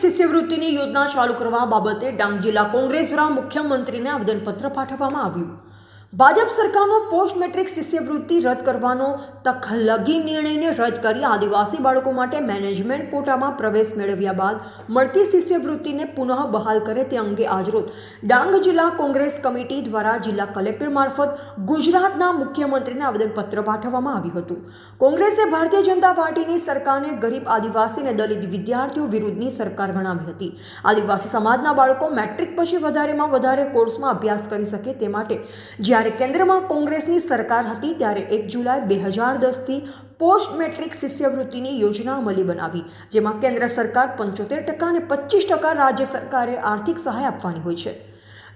શિષ્યવૃત્તિની યોજના ચાલુ કરવા બાબતે ડાંગ જિલ્લા કોંગ્રેસ દ્વારા મુખ્યમંત્રીને આવેદનપત્ર પાઠવવામાં આવ્યું. ભાજપ સરકારનો પોસ્ટ મેટ્રિક શિષ્યવૃત્તિ રદ કરવાનો તખલગી નિર્ણયને રદ કરી આદિવાસી બાળકો માટે મેનેજમેન્ટ કોટામાં પ્રવેશ મેળવ્યા બાદ મળતી શિષ્યવૃત્તિને પુનઃ બહાલ કરે તે અંગે આજરોજ ડાંગ જિલ્લા કોંગ્રેસ કમિટી દ્વારા જિલ્લા કલેક્ટર મારફત ગુજરાતના મુખ્યમંત્રીને આવેદનપત્ર પાઠવવામાં આવ્યું હતું. કોંગ્રેસે ભારતીય જનતા પાર્ટીની સરકારને ગરીબ આદિવાસી અને દલિત વિદ્યાર્થીઓ વિરુદ્ધની સરકાર ગણાવી હતી. આદિવાસી સમાજના બાળકો મેટ્રિક પછી વધારેમાં વધારે કોર્સમાં અભ્યાસ કરી શકે તે માટે જ્યારે કેન્દ્રમાં કોંગ્રેસની સરકાર હતી ત્યારે એક જુલાઈ બે હજાર દસથી પોસ્ટ મેટ્રિક શિષ્યવૃત્તિની યોજના અમલી બનાવી, જેમાં કેન્દ્ર સરકાર પંચોતેર ટકા અને પચીસ ટકા રાજ્ય સરકારે આર્થિક સહાય આપવાની હોય છે.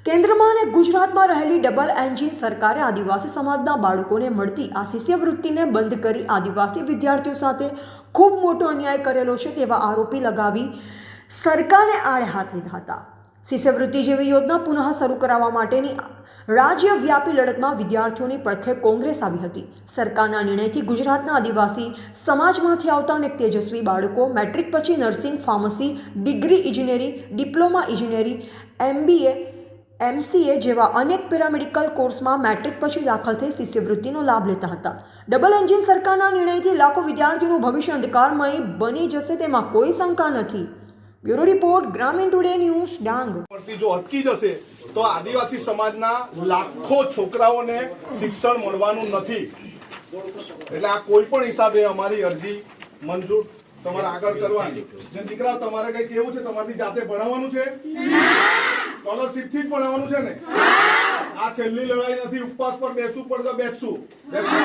કેન્દ્રમાં અને ગુજરાતમાં રહેલી ડબલ એન્જિન સરકારે આદિવાસી સમાજના બાળકોને મળતી આ શિષ્યવૃત્તિને બંધ કરી આદિવાસી વિદ્યાર્થીઓ સાથે ખૂબ મોટો અન્યાય કરેલો છે તેવા આરોપી લગાવી સરકારને આડે હાથ લીધા હતા. શિષ્યવૃત્તિ જેવી યોજના પુનઃ શરૂ કરાવવા માટેની રાજ્યવ્યાપી લડતમાં વિદ્યાર્થીઓની પડખે કોંગ્રેસ આવી હતી. સરકારના નિર્ણયથી ગુજરાતના આદિવાસી સમાજમાંથી આવતા અનેક તેજસ્વી બાળકો, મેટ્રિક પછી નર્સિંગ, ફાર્મસી, ડિગ્રી ઇજનેરી, ડિપ્લોમા ઇજનેરી, એમબીએ, એમસીએ જેવા અનેક પેરામેડિકલ કોર્સમાં મેટ્રિક પછી દાખલ થઈ શિષ્યવૃત્તિનો લાભ લેતા હતા. ડબલ એન્જિન સરકારના નિર્ણયથી લાખો વિદ્યાર્થીઓનું ભવિષ્ય અંધકારમય બની જશે તેમાં કોઈ શંકા નથી. Bureau report Gramin today news Dang. પરથી જો અટકી જશે તો આદિવાસી સમાજના લાખો છોકરાઓને શિક્ષણ મળવાનું નથી. એટલે આ કોઈ પણ હિસાબે અમારી અરજી મંજૂર તમારે આગળ કરવાની. જે દીકરાઓ તમારે કઈ કેવું છે તમારી જાતે ભણાવવાનું છે? સ્કોલરશીપથી જ ભણાવવાનું છે ને? આ છેલ્લી લડાઈ નથી ઉપવાસ પર બેસવું પડે તો બેસશું. બેસશું.